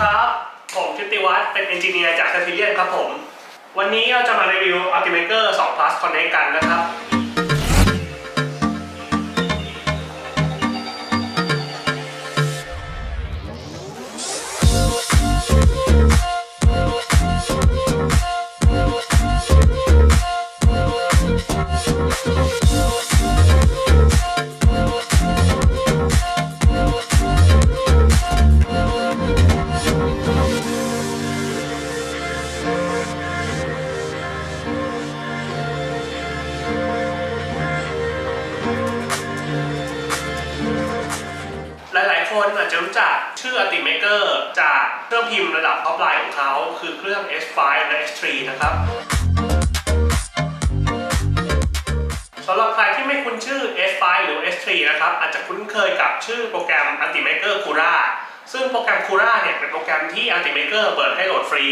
ครับ ผมชิติวัฒน์เป็นเอนจิเนียร์จากเซฟิเลียนครับผม วันนี้เราจะมารีวิว Ultimaker 2 Plus Connect กันนะครับ จะรู้จักชื่อ Ultimaker จากเครื่องพิมพ์ระดับท็อปไลน์ของเขา คือเครื่อง S5 และ S3 นะครับสำหรับใครที่ไม่คุ้นชื่อ S5 หรือ S3 นะครับ อาจจะคุ้นเคยกับชื่อโปรแกรม Ultimaker Cura ซึ่งโปรแกรม Cura เนี่ยเป็นโปรแกรมที่ Ultimaker เปิดให้โหลดฟรี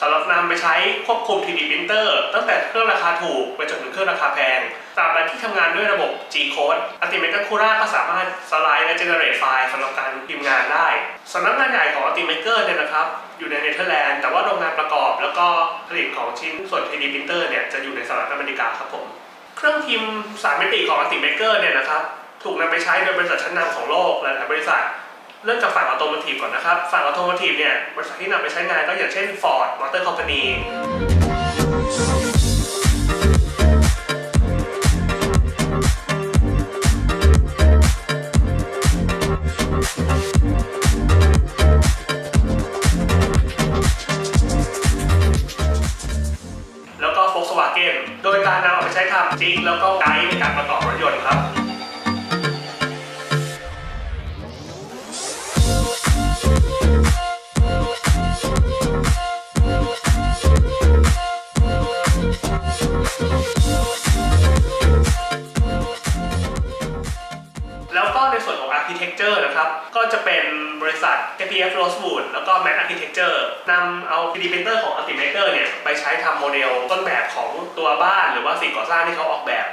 สำหรับนำไปใช้ควบคุม 3D printer ตั้งแต่เครื่องราคาถูกไปจนถึงเครื่องราคาแพงตราบใดที่ทำงานด้วยระบบ G code Ultimaker Cura ก็สามารถสไลด์และ generate ไฟล์สำหรับการพิมพ์งานได้สำนักงานใหญ่ของ Ultimaker เนี่ยนะครับอยู่ในเนเธอร์แลนด์แต่ว่าโรงงานประกอบ แล้วก็ผลิตของชิ้นส่วน 3D printer เนี่ยจะอยู่ในสหรัฐอเมริกาครับผม เครื่องพิมพ์สามมิติของ Ultimaker เนี่ยนะครับถูกนำไปใช้โดยบริษัทชั้นนำของโลกหลายๆบริษัท เริ่มจากฝั่งออโต o t ทีฟก่อนนะครับ ฝั่งออโต o t ทีฟเนี่ยบริษัทที่นำไปใช้งานก็อย่างเช่น Ford Motor Company แล้วก็ Volkswagen โดยการนำเอาไปใช้ทำจิกแล้วก็ไกด์ในการประกอบรถยนต์ครับ Architecture นะครับ ก็จะเป็นบริษัท KPF Rosewood แล้วก็ Mac Architecture นำเอา 3D printer ของ Ultimaker เนี่ย ไปใช้ทำโมเดลต้นแบบของตัวบ้านหรือว่าสิ่งก่อสร้างที่เขาออกแบบ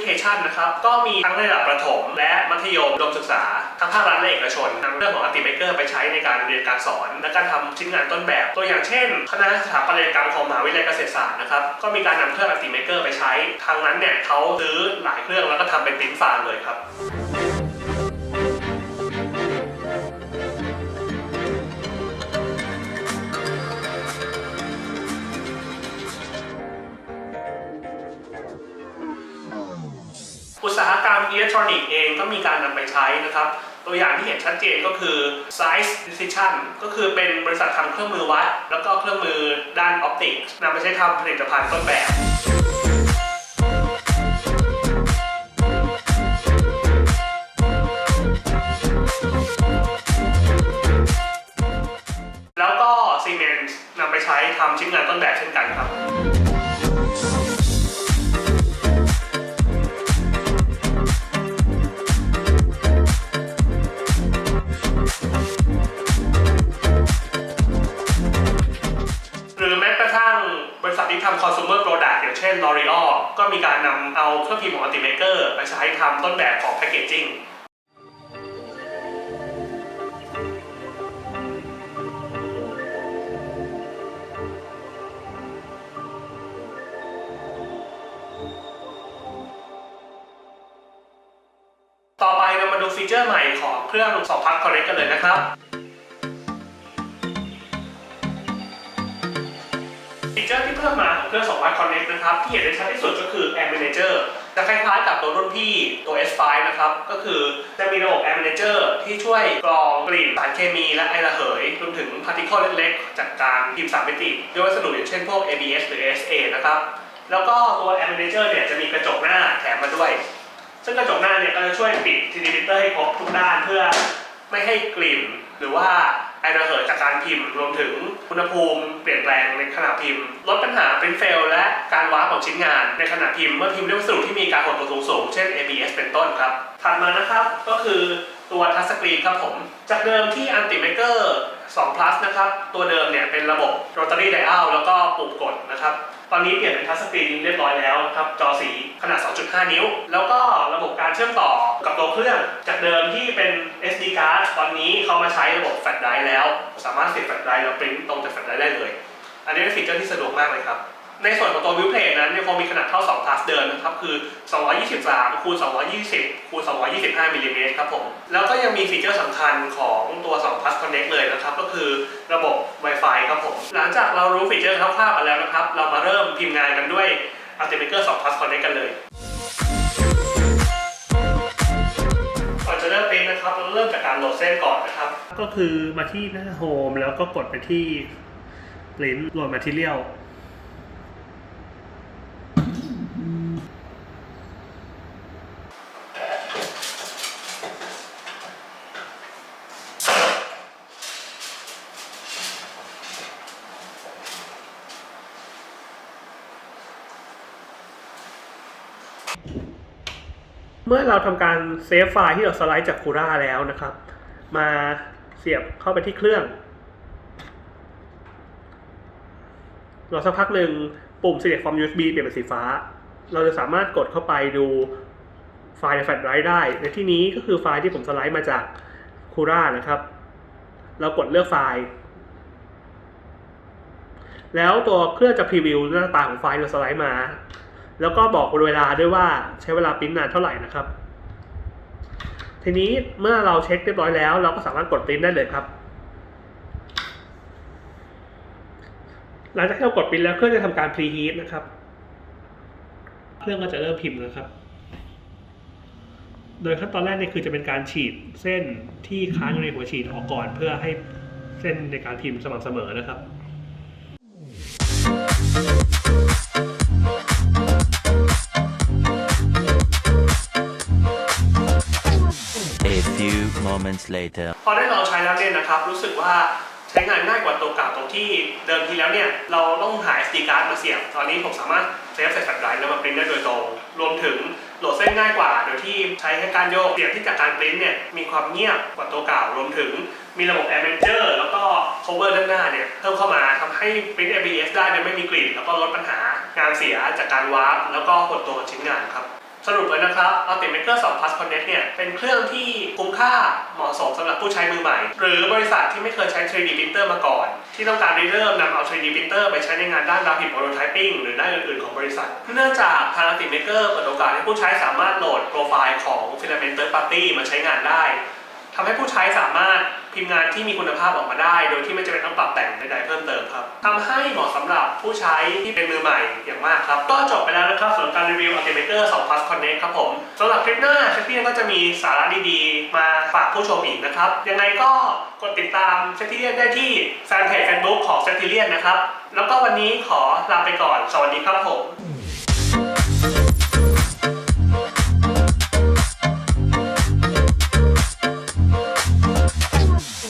education นะครับก็มีทั้งในระดับประถม และมัธยมอุดมศึกษาทั้งภาครัฐและเอกชนนำเรื่องของ Ultimaker ไปใช้ในการเรียนการสอน และการทำชิ้นงานต้นแบบ ตัวอย่างเช่น คณะสถาปัตยกรรมของมหาวิทยาลัยเกษตรศาสตร์นะครับก็มีการนำเครื่อง Ultimaker ไปใช้ทางนั้นเนี่ยเขาซื้อหลายเครื่องแล้วก็ทำเป็นปริ้นฟาร์มเลยครับ ตสาหกรรมอิเล็กทรอนิกส์เองก็มีการนำไปใช้นะครับ ตัวอย่างที่เห็นชัดเจนก็คือ Size Decision ก็คือเป็นบริษัททำเครื่องมือวัด แล้วก็เครื่องมือด้านออปติกนำไปใช้ทำผลิตภัณฑ์ต้นแบบแล้วก็ Siemens นำไปใช้ทำชิ้นงานต้นแบบเช่นกันครับ น L'Oreal ก็มีการนำเอาเครื่องพิมพ์ของ Ultimaker ไปใช้ทำต้นแบบของ packaging ต่อไปเรามาดูฟีเจอร์ใหม่ของเครื่อง2พัก Connect กันเลยนะครับ ฟีเจอร์ที่เพิ่มมาของเครื่อง2 Watt Connect นะครับ ที่เห็นได้ชัดที่สุดก็คือ Air Manager จะคล้ายๆกับตัวรุ่นพี่ตัว S5 นะครับ ก็คือจะมีระบบ Air Manager ที่ช่วยกรองกลิ่นสารเคมีและไอระเหยรวมถึงพาร์ติเคิลเล็กๆ จากการพิมพ์สามมิติด้วยวัสดุอย่างเช่นพวก ABS หรือ SA นะครับ แล้วก็ตัว Air Manager เนี่ยจะมีกระจกหน้าแถมมาด้วย ซึ่งกระจกหน้าเนี่ยก็จะช่วยปิด 3D printer ให้ครบทุกด้านเพื่อไม่ให้กลิ่นหรือว่า ไอระเหยจากการพิมพ์ รวมถึงอุณหภูมิเปลี่ยนแปลงในขณะพิมพ์ ลดปัญหาเป็นเฟลและการว้าของชิ้นงาน ในขณะพิมพ์เมื่อพิมพ์ด้วยวัสดุที่มีการหดตัวสูงๆเช่น ABS เป็นต้นครับถัดมานะครับก็คือตัวทัชสกรีนครับผม จากเดิมที่ Antimaker 2 plus นะครับ ตัวเดิมเนี่ยเป็นระบบ Rotary Dial แล้วก็ปุ่มกดนะครับ ตอนนี้เปลี่ยนเป็นทัชสกรีนเรียบร้อยแล้วนะครับ จอสีขนาด 2.5 นิ้ว แล้วก็ระบบการเชื่อมต่อกับตัวเครื่อง จากเดิมที่เป็น SD card ตอนนี้เขามาใช้ระบบแฟลชไดร์แล้ว สามารถเสียบแฟลชไดร์แล้วปริ้นตรงจากแฟลชไดร์ได้เลย อันนี้เป็นฟีเจอร์ที่สะดวกมากเลยครับ ในส่วนของตัววิวเพลย์นั้นยังคงมีขนาดเท่า2 plus เดิมนะครับคือ 223คูณ220คูณ225มิลลิเมตรครับผมแล้วก็ยังมีฟีเจอร์สำคัญของตัว2 plus connect เลยนะครับก็คือระบบ Wi-Fi ครับผมหลังจากเรารู้ฟีเจอร์คร่าวๆกันแล้วนะครับ เรามาเริ่มพิมพ์งานกันด้วย Ultimaker 2 plus connect กันเลยก่อนจะเริ่มเป็นนะครับเราเริ่มจากการโหลดเส้นก่อนนะครับ ก็คือมาที่หน้าโฮมแล้วก็กดไปที่ Print โหลด Material เมื่อเราทำการเซฟไฟล์ที่เราสไลด์จากคูร่าแล้วนะครับ มาเสียบเข้าไปที่เครื่องรอสักพักหนึ่งปุ่ม select from USB เปลี่ยนเป็นสีฟ้า เราจะสามารถกดเข้าไปดูไฟล์ในแฟลชไดรฟ์ได้ ในที่นี้ก็คือไฟล์ที่ผมสไลด์มาจากคูร่านะครับ เรากดเลือกไฟล์ แล้วตัวเครื่องจะพรีวิวหน้าตาของไฟล์ที่เราสไลด์มา แล้วก็บอกเวลาด้วยว่าใช้เวลาปริ้นนานเท่าไหร่นะครับ ทีนี้เมื่อเราเช็คเรียบร้อยแล้ว เราก็สามารถกดปริ้นได้เลยครับ หลังจากที่เรากดปริ้นแล้วเครื่องจะทำการพรีฮีทนะครับ เครื่องก็จะเริ่มพิมพ์นะครับ โดยขั้นตอนแรกเนี่ยคือจะเป็นการฉีดเส้นที่ค้างอยู่ในหัวฉีดออกก่อน เพื่อให้เส้นในการพิมพ์สม่ำเสมอนะครับ few moments later. พอได้ลองใช้แล้วเนี่ยนะครับ รู้สึกว่าใช้งานง่ายกว่าตัวเก่าตรงที่เดิมทีแล้วเนี่ย เราต้องหา SD card มาเสียบ ตอนนี้ผมสามารถเซฟใส่แฟลชไดรฟ์แล้วมาปริ้นได้โดยตรง รวมถึงโหลดเส้นง่ายกว่า โดยที่ใช้แค่การโยกเสียงที่จากการปริ้นเนี่ย มีความเงียบกว่าตัวเก่า รวมถึงมีระบบ Air Manager แล้วก็ cover ด้านหน้าเนี่ย เพิ่มเข้ามาทำให้ปริ้น ABS ได้โดยไม่มีกลิ่น แล้วก็ลดปัญหางานเสียจากการวาร์ปแล้วก็หดตัวของชิ้นงานครับ สรุปเลยนะครับ Ultimaker 2 Plus Connect เนี่ย เป็นเครื่องที่คุ้มค่าเหมาะสมสำหรับผู้ใช้มือใหม่ หรือบริษัทที่ไม่เคยใช้ 3D printer มาก่อน ที่ต้องการริเริ่มนำเอา 3D printer ไปใช้ในงานด้าน Rapid Prototyping หรือด้านอื่นๆของบริษัท เนื่องจากทาง Ultimaker เปิดโอกาสให้ผู้ใช้สามารถโหลดโปรไฟล์ของ Filament Third Party มาใช้งานได้ ทำให้ผู้ใช้สามารถพิมพ์งานที่มีคุณภาพออกมาได้ โดยที่ไม่จำเป็นต้องปรับแต่งใดๆเพิ่มเติมครับทำให้เหมาะสำหรับผู้ใช้ที่เป็นมือใหม่อย่างมากครับ ก็จบไปแล้วนะครับสำหรับการรีวิว Ultimaker 2 Plus Connect ครับผมสำหรับคลิปหน้าเชฟพี่ก็จะมีสาระดีๆ มาฝากผู้ชมอีกนะครับ ยังไงก็กดติดตามเซติเลียนได้ที่แฟนเพจ Facebook ของเซติเลียนนะครับ แล้วก็วันนี้ขอลาไปก่อน สวัสดีครับผม